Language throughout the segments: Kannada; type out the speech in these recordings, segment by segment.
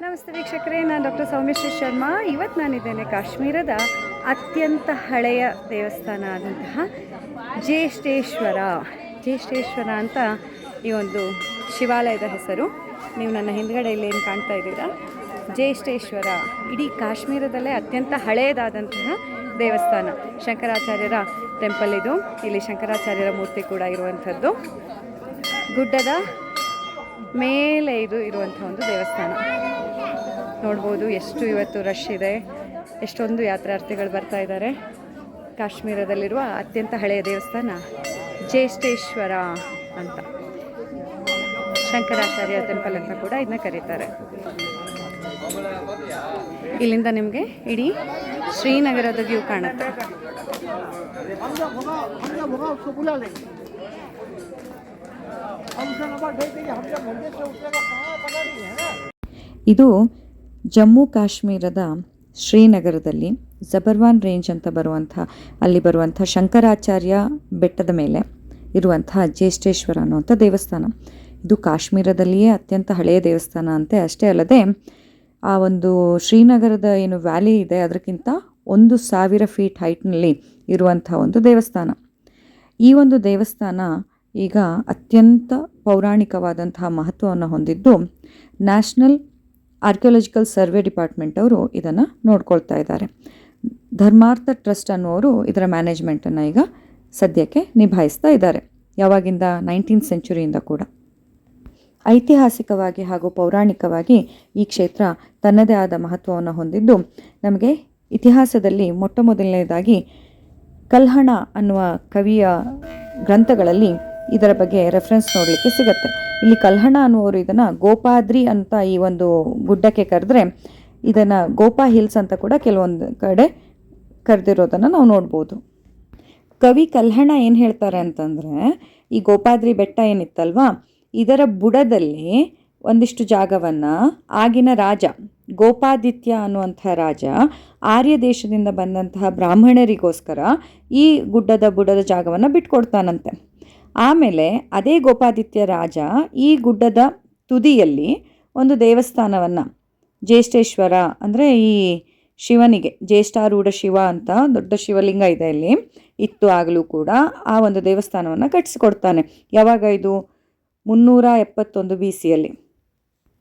ನಮಸ್ತೆ ವೀಕ್ಷಕರೇ, ನಾನು ಡಾಕ್ಟರ್ ಸೌಮ್ಯಶ್ರೀ ಶರ್ಮಾ. ಇವತ್ತು ನಾನಿದ್ದೇನೆ ಕಾಶ್ಮೀರದ ಅತ್ಯಂತ ಹಳೆಯ ದೇವಸ್ಥಾನ ಆದಂತಹ ಜ್ಯೇಷ್ಠೇಶ್ವರ ಜ್ಯೇಷ್ಠೇಶ್ವರ ಅಂತ ಈ ಒಂದು ಶಿವಾಲಯದ ಹೆಸರು. ನೀವು ನನ್ನ ಹಿಂದ್ಗಡೆ ಇಲ್ಲಿ ಏನು ಕಾಣ್ತಾ ಇದ್ದೀರಾ? ಜ್ಯೇಷ್ಠೇಶ್ವರ, ಇಡೀ ಕಾಶ್ಮೀರದಲ್ಲೇ ಅತ್ಯಂತ ಹಳೆಯದಾದಂತಹ ದೇವಸ್ಥಾನ. ಶಂಕರಾಚಾರ್ಯರ ಟೆಂಪಲ್ ಇದು. ಇಲ್ಲಿ ಶಂಕರಾಚಾರ್ಯರ ಮೂರ್ತಿ ಕೂಡ ಇರುವಂಥದ್ದು. ಗುಡ್ಡದ ಮೇಲೆ ಇದು ಇರುವಂಥ ಒಂದು ದೇವಸ್ಥಾನ. ನೋಡ್ಬೋದು ಎಷ್ಟು ಇವತ್ತು ರಶ್ ಇದೆ. ಎಷ್ಟೊಂದು ಯಾತ್ರಾರ್ಥಿಗಳು ಬರ್ತಾ ಇದ್ದಾರೆ. ಕಾಶ್ಮೀರದಲ್ಲಿರುವ ಅತ್ಯಂತ ಹಳೆಯ ದೇವಸ್ಥಾನ ಜ್ಯೇಷ್ಠೇಶ್ವರ ಅಂತ. ಶಂಕರಾಚಾರ್ಯ ಟೆಂಪಲ್ ಅಂತ ಕೂಡ ಇದನ್ನ ಕರೀತಾರೆ. ಇಲ್ಲಿಂದ ನಿಮಗೆ ಇಡೀ ಶ್ರೀನಗರದ ವ್ಯೂ ಕಾಣುತ್ತೆ. ಇದು ಜಮ್ಮು ಕಾಶ್ಮೀರದ ಶ್ರೀನಗರದಲ್ಲಿ ಜಬರ್ವಾನ್ ರೇಂಜ್ ಅಂತ ಬರುವಂಥ ಅಲ್ಲಿ ಬರುವಂಥ ಶಂಕರಾಚಾರ್ಯ ಬೆಟ್ಟದ ಮೇಲೆ ಇರುವಂತಹ ಜ್ಯೇಷ್ಠೇಶ್ವರ ಅನ್ನುವಂಥ ದೇವಸ್ಥಾನ. ಇದು ಕಾಶ್ಮೀರದಲ್ಲಿಯೇ ಅತ್ಯಂತ ಹಳೆಯ ದೇವಸ್ಥಾನ ಅಂತೆ ಅಷ್ಟೇ ಅಲ್ಲದೆ, ಆ ಒಂದು ಶ್ರೀನಗರದ ಏನು ವ್ಯಾಲಿ ಇದೆ, ಅದಕ್ಕಿಂತ ಒಂದು ಸಾವಿರ ಫೀಟ್ ಹೈಟ್ನಲ್ಲಿ ಇರುವಂಥ ಒಂದು ದೇವಸ್ಥಾನ. ಈ ಒಂದು ದೇವಸ್ಥಾನ ಈಗ ಅತ್ಯಂತ ಪೌರಾಣಿಕವಾದಂತಹ ಮಹತ್ವವನ್ನು ಹೊಂದಿದ್ದು, ನ್ಯಾಷನಲ್ ಆರ್ಕಿಯಾಲಜಿಕಲ್ ಸರ್ವೆ ಡಿಪಾರ್ಟ್ಮೆಂಟ್ ಅವರು ಇದನ್ನು ನೋಡ್ಕೊಳ್ತಾ ಇದ್ದಾರೆ. ಧರ್ಮಾರ್ಥ ಟ್ರಸ್ಟ್ ಅನ್ನುವರು ಇದರ ಮ್ಯಾನೇಜ್ಮೆಂಟನ್ನು ಈಗ ಸದ್ಯಕ್ಕೆ ನಿಭಾಯಿಸ್ತಾ ಇದ್ದಾರೆ. ಯಾವಾಗಿಂದ? ನೈನ್ಟೀನ್ ಸೆಂಚುರಿಯಿಂದ ಕೂಡ. ಐತಿಹಾಸಿಕವಾಗಿ ಹಾಗೂ ಪೌರಾಣಿಕವಾಗಿ ಈ ಕ್ಷೇತ್ರ ತನ್ನದೇ ಆದ ಮಹತ್ವವನ್ನು ಹೊಂದಿದ್ದು, ನಮಗೆ ಇತಿಹಾಸದಲ್ಲಿ ಮೊಟ್ಟ ಮೊದಲನೇದಾಗಿ ಕಲ್ಹಣ ಅನ್ನುವ ಕವಿಯ ಗ್ರಂಥಗಳಲ್ಲಿ ಇದರ ಬಗ್ಗೆ ರೆಫರೆನ್ಸ್ ನೋಡಲಿಕ್ಕೆ ಸಿಗುತ್ತೆ. ಇಲ್ಲಿ ಕಲ್ಹಣ ಅನ್ನುವರು ಇದನ್ನು ಗೋಪಾದ್ರಿ ಅಂತ ಈ ಒಂದು ಗುಡ್ಡಕ್ಕೆ ಕರೆದ್ರೆ, ಇದನ್ನು ಗೋಪಾ ಹಿಲ್ಸ್ ಅಂತ ಕೂಡ ಕೆಲವೊಂದು ಕಡೆ ಕರೆದಿರೋದನ್ನು ನಾವು ನೋಡ್ಬೋದು. ಕವಿ ಕಲ್ಹಣ ಏನು ಹೇಳ್ತಾರೆ ಅಂತಂದರೆ, ಈ ಗೋಪಾದ್ರಿ ಬೆಟ್ಟ ಏನಿತ್ತಲ್ವಾ, ಇದರ ಬುಡದಲ್ಲಿ ಒಂದಿಷ್ಟು ಜಾಗವನ್ನು ಆಗಿನ ರಾಜ, ಗೋಪಾದಿತ್ಯ ಅನ್ನುವಂಥ ರಾಜ, ಆರ್ಯ ದೇಶದಿಂದ ಬಂದಂತಹ ಬ್ರಾಹ್ಮಣರಿಗೋಸ್ಕರ ಈ ಗುಡ್ಡದ ಬುಡದ ಜಾಗವನ್ನು ಬಿಟ್ಕೊಡ್ತಾನಂತೆ. ಆಮೇಲೆ ಅದೇ ಗೋಪಾದಿತ್ಯ ರಾಜ ಈ ಗುಡ್ಡದ ತುದಿಯಲ್ಲಿ ಒಂದು ದೇವಸ್ಥಾನವನ್ನು, ಜ್ಯೇಷ್ಠೇಶ್ವರ ಅಂದರೆ ಈ ಶಿವನಿಗೆ, ಜ್ಯೇಷ್ಠಾರೂಢ ಶಿವ ಅಂತ ದೊಡ್ಡ ಶಿವಲಿಂಗ ಇದೆ ಇಲ್ಲಿ ಇತ್ತು ಆಗಲೂ ಕೂಡ ಆ ಒಂದು ದೇವಸ್ಥಾನವನ್ನು ಕಟ್ಟಿಸಿಕೊಡ್ತಾನೆ. ಯಾವಾಗ ಇದು? ಮುನ್ನೂರ ಎಪ್ಪತ್ತೊಂದು ಬಿ ಸಿಯಲ್ಲಿ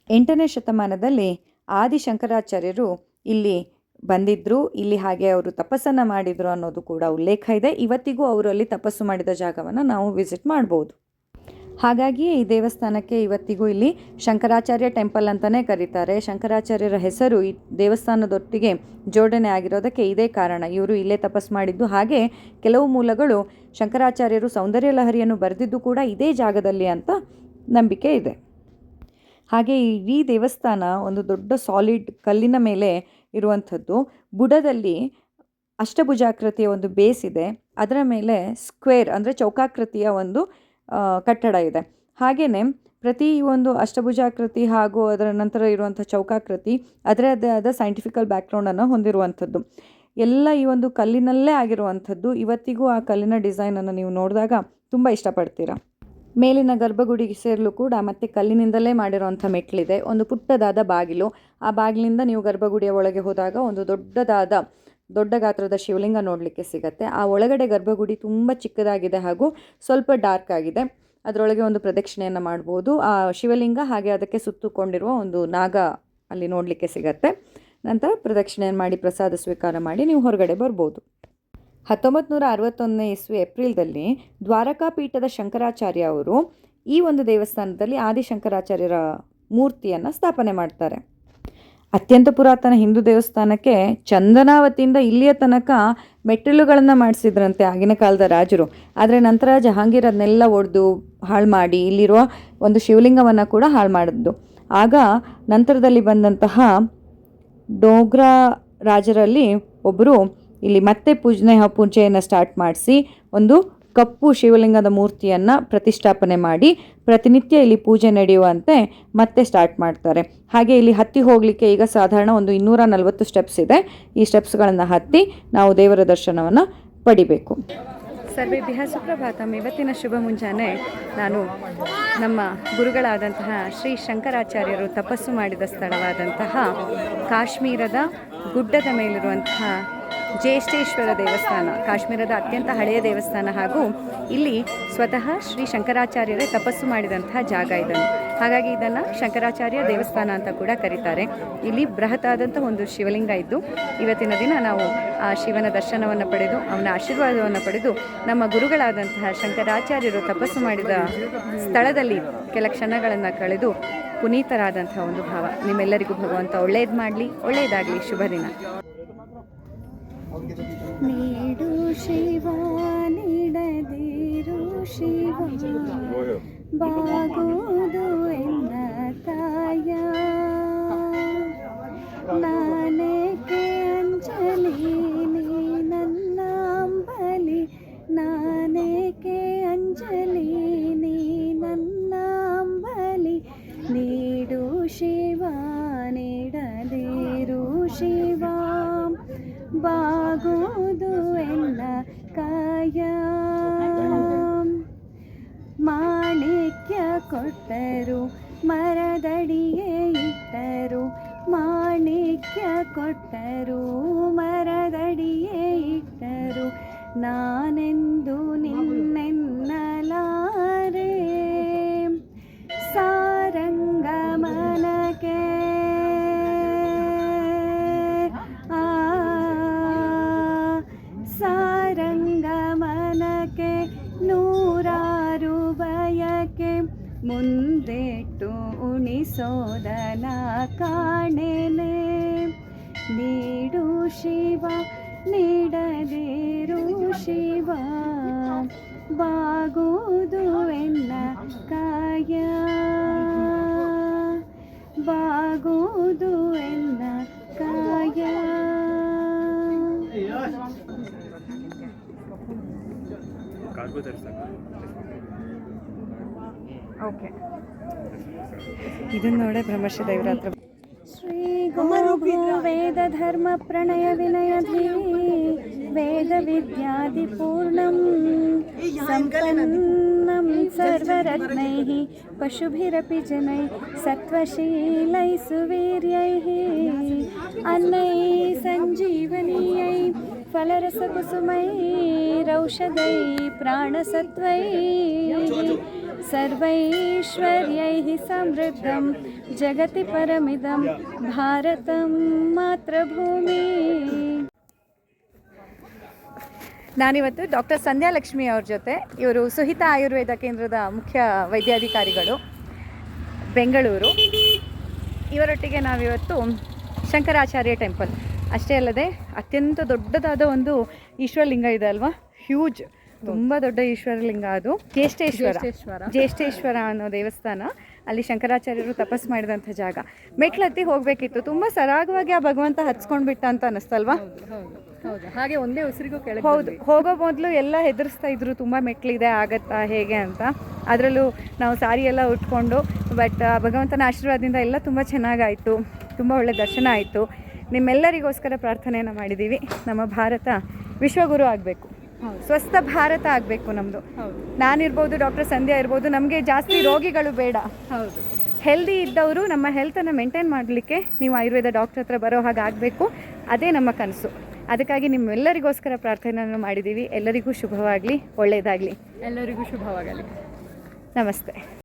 ಎಂಟನೇ ಶತಮಾನದಲ್ಲಿ ಆದಿಶಂಕರಾಚಾರ್ಯರು ಇಲ್ಲಿ ಬಂದಿದ್ದರು ಇಲ್ಲಿ ಹಾಗೆ ಅವರು ತಪಸ್ಸನ್ನು ಮಾಡಿದರು ಅನ್ನೋದು ಕೂಡ ಉಲ್ಲೇಖ ಇದೆ. ಇವತ್ತಿಗೂ ಅವರು ಅಲ್ಲಿ ತಪಸ್ಸು ಮಾಡಿದ ಜಾಗವನ್ನು ನಾವು ವಿಸಿಟ್ ಮಾಡ್ಬೋದು. ಹಾಗಾಗಿ ಈ ದೇವಸ್ಥಾನಕ್ಕೆ ಇವತ್ತಿಗೂ ಇಲ್ಲಿ ಶಂಕರಾಚಾರ್ಯ ಟೆಂಪಲ್ ಅಂತಲೇ ಕರೀತಾರೆ. ಶಂಕರಾಚಾರ್ಯರ ಹೆಸರು ಈ ದೇವಸ್ಥಾನದೊಟ್ಟಿಗೆ ಜೋಡಣೆ ಆಗಿರೋದಕ್ಕೆ ಇದೇ ಕಾರಣ. ಇವರು ಇಲ್ಲೇ ತಪಸ್ಸು ಮಾಡಿದ್ದು. ಹಾಗೆ ಕೆಲವು ಮೂಲಗಳು ಶಂಕರಾಚಾರ್ಯರು ಸೌಂದರ್ಯ ಲಹರಿಯನ್ನು ಬರೆದಿದ್ದು ಕೂಡ ಇದೇ ಜಾಗದಲ್ಲಿ ಅಂತ ನಂಬಿಕೆ ಇದೆ. ಹಾಗೆ ಈ ದೇವಸ್ಥಾನ ಒಂದು ದೊಡ್ಡ ಸಾಲಿಡ್ ಕಲ್ಲಿನ ಮೇಲೆ ಇರುವಂಥದ್ದು. ಬುಡದಲ್ಲಿ ಅಷ್ಟಭುಜಾಕೃತಿಯ ಒಂದು ಬೇಸ್ ಇದೆ. ಅದರ ಮೇಲೆ ಸ್ಕ್ವೇರ್ ಅಂದರೆ ಚೌಕಾಕೃತಿಯ ಒಂದು ಕಟ್ಟಡ ಇದೆ. ಹಾಗೆಯೇ ಪ್ರತಿ ಒಂದು ಅಷ್ಟಭುಜಾಕೃತಿ ಹಾಗೂ ಅದರ ನಂತರ ಇರುವಂಥ ಚೌಕಾಕೃತಿ ಅದರದ್ದೇ ಆದ ಸೈಂಟಿಫಿಕಲ್ ಬ್ಯಾಕ್ಗ್ರೌಂಡನ್ನು ಹೊಂದಿರುವಂಥದ್ದು. ಎಲ್ಲ ಈ ಒಂದು ಕಲ್ಲಿನಲ್ಲೇ ಆಗಿರುವಂಥದ್ದು. ಇವತ್ತಿಗೂ ಆ ಕಲ್ಲಿನ ಡಿಸೈನನ್ನು ನೀವು ನೋಡಿದಾಗ ತುಂಬ ಇಷ್ಟಪಡ್ತೀರಾ? ಮೇಲಿನ ಗರ್ಭಗುಡಿಗೆ ಸೇರಲು ಕೂಡ ಮತ್ತೆ ಕಲ್ಲಿನಿಂದಲೇ ಮಾಡಿರುವಂಥ ಮೆಟ್ಲಿದೆ ಒಂದು ಪುಟ್ಟದಾದ ಬಾಗಿಲು. ಆ ಬಾಗಿಲಿಂದ ನೀವು ಗರ್ಭಗುಡಿಯ ಒಳಗೆ ಹೋದಾಗ ಒಂದು ದೊಡ್ಡದಾದ, ದೊಡ್ಡ ಗಾತ್ರದ ಶಿವಲಿಂಗ ನೋಡಲಿಕ್ಕೆ ಸಿಗತ್ತೆ. ಆ ಒಳಗಡೆ ಗರ್ಭಗುಡಿ ತುಂಬ ಚಿಕ್ಕದಾಗಿದೆ ಹಾಗೂ ಸ್ವಲ್ಪ ಡಾರ್ಕ್ ಆಗಿದೆ. ಅದರೊಳಗೆ ಒಂದು ಪ್ರದಕ್ಷಿಣೆಯನ್ನು ಮಾಡ್ಬೋದು. ಆ ಶಿವಲಿಂಗ ಹಾಗೆ ಅದಕ್ಕೆ ಸುತ್ತುಕೊಂಡಿರುವ ಒಂದು ನಾಗ ಅಲ್ಲಿ ನೋಡಲಿಕ್ಕೆ ಸಿಗತ್ತೆ. ನಂತರ ಪ್ರದಕ್ಷಿಣೆಯನ್ನು ಮಾಡಿ ಪ್ರಸಾದ ಸ್ವೀಕಾರ ಮಾಡಿ ನೀವು ಹೊರಗಡೆ ಬರ್ಬೋದು. ಹತ್ತೊಂಬತ್ತು ನೂರ ಅರವತ್ತೊಂದನೇ ಇಸ್ವಿ ಏಪ್ರಿಲ್ದಲ್ಲಿ ದ್ವಾರಕಾ ಪೀಠದ ಶಂಕರಾಚಾರ್ಯ ಅವರು ಈ ಒಂದು ದೇವಸ್ಥಾನದಲ್ಲಿ ಆದಿಶಂಕರಾಚಾರ್ಯರ ಮೂರ್ತಿಯನ್ನು ಸ್ಥಾಪನೆ ಮಾಡ್ತಾರೆ. ಅತ್ಯಂತ ಪುರಾತನ ಹಿಂದೂ ದೇವಸ್ಥಾನಕ್ಕೆ ಚಂದನಾವತಿಯಿಂದ ಇಲ್ಲಿಯ ತನಕ ಮೆಟ್ಟಿಲುಗಳನ್ನು ಮಾಡಿಸಿದ್ರಂತೆ ಆಗಿನ ಕಾಲದ ರಾಜರು. ಆದರೆ ನಂತರ ಜಹಾಂಗೀರ್ ಅದನ್ನೆಲ್ಲ ಒಡೆದು ಹಾಳು ಮಾಡಿ ಇಲ್ಲಿರುವ ಒಂದು ಶಿವಲಿಂಗವನ್ನು ಕೂಡ ಹಾಳು ಮಾಡಿದ್ದು. ಆಗ ನಂತರದಲ್ಲಿ ಬಂದಂತಹ ಡೋಗ್ರಾ ರಾಜರಲ್ಲಿ ಒಬ್ಬರು ಇಲ್ಲಿ ಮತ್ತೆ ಪೂಜನೆ ಪೂಜೆಯನ್ನು ಸ್ಟಾರ್ಟ್ ಮಾಡಿಸಿ ಒಂದು ಕಪ್ಪು ಶಿವಲಿಂಗದ ಮೂರ್ತಿಯನ್ನು ಪ್ರತಿಷ್ಠಾಪನೆ ಮಾಡಿ ಪ್ರತಿನಿತ್ಯ ಇಲ್ಲಿ ಪೂಜೆ ನಡೆಯುವಂತೆ ಮತ್ತೆ ಸ್ಟಾರ್ಟ್ ಮಾಡ್ತಾರೆ. ಹಾಗೆ ಇಲ್ಲಿ ಹತ್ತಿ ಹೋಗಲಿಕ್ಕೆ ಈಗ ಸಾಧಾರಣ ಒಂದು ಇನ್ನೂರ ನಲವತ್ತು ಸ್ಟೆಪ್ಸ್ ಇದೆ. ಈ ಸ್ಟೆಪ್ಸ್ಗಳನ್ನು ಹತ್ತಿ ನಾವು ದೇವರ ದರ್ಶನವನ್ನು ಪಡಿಬೇಕು. ಸರ್ವೇಭ್ಯ ಸುಪ್ರಭಾತಂ. ಇವತ್ತಿನ ಶುಭ ಮುಂಜಾನೆ ನಾನು ನಮ್ಮ ಗುರುಗಳಾದಂತಹ ಶ್ರೀ ಶಂಕರಾಚಾರ್ಯರು ತಪಸ್ಸು ಮಾಡಿದ ಸ್ಥಳವಾದಂತಹ ಕಾಶ್ಮೀರದ ಗುಡ್ಡದ ಮೇಲಿರುವಂತಹ ಜ್ಯೇಷ್ಠೇಶ್ವರ ದೇವಸ್ಥಾನ, ಕಾಶ್ಮೀರದ ಅತ್ಯಂತ ಹಳೆಯ ದೇವಸ್ಥಾನ ಹಾಗೂ ಇಲ್ಲಿ ಸ್ವತಃ ಶ್ರೀ ಶಂಕರಾಚಾರ್ಯರೇ ತಪಸ್ಸು ಮಾಡಿದಂತಹ ಜಾಗ ಇದನ್ನು. ಹಾಗಾಗಿ ಇದನ್ನು ಶಂಕರಾಚಾರ್ಯ ದೇವಸ್ಥಾನ ಅಂತ ಕೂಡ ಕರೀತಾರೆ. ಇಲ್ಲಿ ಬೃಹತ್ತಾದಂಥ ಒಂದು ಶಿವಲಿಂಗ ಇದ್ದು, ಇವತ್ತಿನ ದಿನ ನಾವು ಆ ಶಿವನ ದರ್ಶನವನ್ನು ಪಡೆದು, ಅವನ ಆಶೀರ್ವಾದವನ್ನು ಪಡೆದು, ನಮ್ಮ ಗುರುಗಳಾದಂತಹ ಶಂಕರಾಚಾರ್ಯರು ತಪಸ್ಸು ಮಾಡಿದ ಸ್ಥಳದಲ್ಲಿ ಕೆಲ ಕ್ಷಣಗಳನ್ನು ಕಳೆದು ಪುನೀತರಾದಂತಹ ಒಂದು ಭಾವ. ನಿಮ್ಮೆಲ್ಲರಿಗೂ ಭಗವಂತ ಒಳ್ಳೆಯದು ಮಾಡಲಿ ಒಳ್ಳೆಯದಾಗಲಿ ಶುಭ ದಿನ. ನೀಡು ಶಿವ ನೀಡದಿರು ಶಿವ ಬಾಗುವುದು ಎನ್ನ ಕೊಟ್ಟರು ಮರದಡಿಗೆ ಇಟ್ಟರು ಮಾಣಿಕ್ಯ ಕೊಟ್ಟರು ಮರದಡಿಯೇ ಇಟ್ಟರು ನಾನೆಂದು ನಿನ್ನೆನ್ನಲಾರೆ ಮುಂದೆಟ್ಟು ಕಾಣೆಲೆ. ಕಾಣೆನೆ ನೀಡು ಶಿವ ನೀಡದಿರು ಶಿವ. ಬಾಗುವುದು ಎನ್ನ ಕಾಯ. ಬಾಗುವುದು ಎನ್ನ ಕಾಯ ಓಕೆ ಇದನ್ನ ನೋಡೇ ಬ್ರಹ್ಮರ್ಷಿ ದೇವರ ಹತ್ರ ಶ್ರೀ ಗೋ ವೇದ ಧರ್ಮ ಪ್ರಣಯ ವಿನಯಧಿ ವೇದ ವಿದ್ಯಾದಿ ಪೂರ್ಣಂ ಸಂಪನ್ನಂ ಸರ್ವರತ್ನೈಃ ಪಶುಭಿರಪಿ ಜನೈ ಸತ್ವಶೀಲೈ ಸುವೀರ್ಯೈಃ ಅನ್ನೈ ಸಂಜೀವನೀಯೈ फलरसकुसुमैरौषधै प्राणसत्त्वैः सर्वैश्वर्यैः समृद्धं जगति परमिदं भारतं ಮಾತೃಭೂಮಿ ನಾನಿವತ್ತು ಡಾಕ್ಟರ್ ಸಂಧ್ಯಾ ಲಕ್ಷ್ಮಿ ಅವ್ರ ಜೊತೆ ಇವರು ಸುಹಿತ ಆಯುರ್ವೇದ ಕೇಂದ್ರದ ಮುಖ್ಯ ವೈದ್ಯಾಧಿಕಾರಿಗಳು ಬೆಂಗಳೂರು ಇವರೊಟ್ಟಿಗೆ ನಾವಿವತ್ತು ಶಂಕರಾಚಾರ್ಯ ಟೆಂಪಲ್ ಅಷ್ಟೇ ಅಲ್ಲದೆ ಅತ್ಯಂತ ದೊಡ್ಡದಾದ ಒಂದು ಈಶ್ವರಲಿಂಗ ಇದೆ ಅಲ್ವಾ ಹ್ಯೂಜ್ ತುಂಬ ದೊಡ್ಡ ಈಶ್ವರಲಿಂಗ ಅದು. ಜ್ಯೇಷ್ಠೇಶ್ವರ. ಜ್ಯೇಷ್ಠೇಶ್ವರ. ಅನ್ನೋ ದೇವಸ್ಥಾನ. ಅಲ್ಲಿ ಶಂಕರಾಚಾರ್ಯರು ತಪಸ್ ಮಾಡಿದಂಥ ಜಾಗ. ಮೆಟ್ಲತ್ತಿ ಹೋಗಬೇಕಿತ್ತು. ತುಂಬ ಸರಾಗವಾಗಿ ಆ ಭಗವಂತ ಹಚ್ಕೊಂಡ್ಬಿಟ್ಟ ಬಿಟ್ಟ ಅಂತ ಅನಿಸ್ತಲ್ವಾ? ಹೌದು ಹಾಗೆ ಒಂದೇ ಉಸಿರಿಗೂ ಕೆಳಗೆ ಹೌದು. ಹೋಗೋ ಮೊದಲು ಎಲ್ಲ ಹೆದರ್ಸ್ತಾ ಇದ್ರು. ತುಂಬ ಮೆಟ್ಲಿದೆ ಆಗತ್ತಾ ಹೇಗೆ ಅಂತ. ಅದರಲ್ಲೂ ನಾವು ಸಾರಿ ಎಲ್ಲ ಉಟ್ಕೊಂಡು ಬಟ್ ಭಗವಂತನ ಆಶೀರ್ವಾದದಿಂದ ಎಲ್ಲ ತುಂಬ ಚೆನ್ನಾಗಾಯಿತು. ತುಂಬ ಒಳ್ಳೆ ದರ್ಶನ ಆಯಿತು. ನಿಮ್ಮೆಲ್ಲರಿಗೋಸ್ಕರ ಪ್ರಾರ್ಥನೆಯನ್ನು ಮಾಡಿದ್ದೀವಿ ನಮ್ಮ ಭಾರತ ವಿಶ್ವಗುರು ಆಗಬೇಕು. ಸ್ವಸ್ಥ ಭಾರತ ಆಗಬೇಕು ನಮ್ಮದು ನಾನಿರ್ಬೋದು ಡಾಕ್ಟರ್ ಸಂಧ್ಯಾ ಇರ್ಬೋದು ನಮಗೆ ಜಾಸ್ತಿ ರೋಗಿಗಳು ಬೇಡ. ಹೌದು. ಹೆಲ್ದಿ ಇದ್ದವರು ನಮ್ಮ ಹೆಲ್ತನ್ನು ಮೇಂಟೈನ್ ಮಾಡಲಿಕ್ಕೆ ನೀವು ಆಯುರ್ವೇದ ಡಾಕ್ಟರ್ ಹತ್ರ ಬರೋ ಹಾಗೆ ಆಗಬೇಕು. ಅದೇ ನಮ್ಮ ಕನಸು. ಅದಕ್ಕಾಗಿ ನಿಮ್ಮೆಲ್ಲರಿಗೋಸ್ಕರ ಪ್ರಾರ್ಥನೆಯನ್ನು ಮಾಡಿದ್ದೀವಿ ಎಲ್ಲರಿಗೂ ಶುಭವಾಗಲಿ ಒಳ್ಳೆಯದಾಗಲಿ ಎಲ್ಲರಿಗೂ ಶುಭವಾಗಲಿ. ನಮಸ್ತೆ.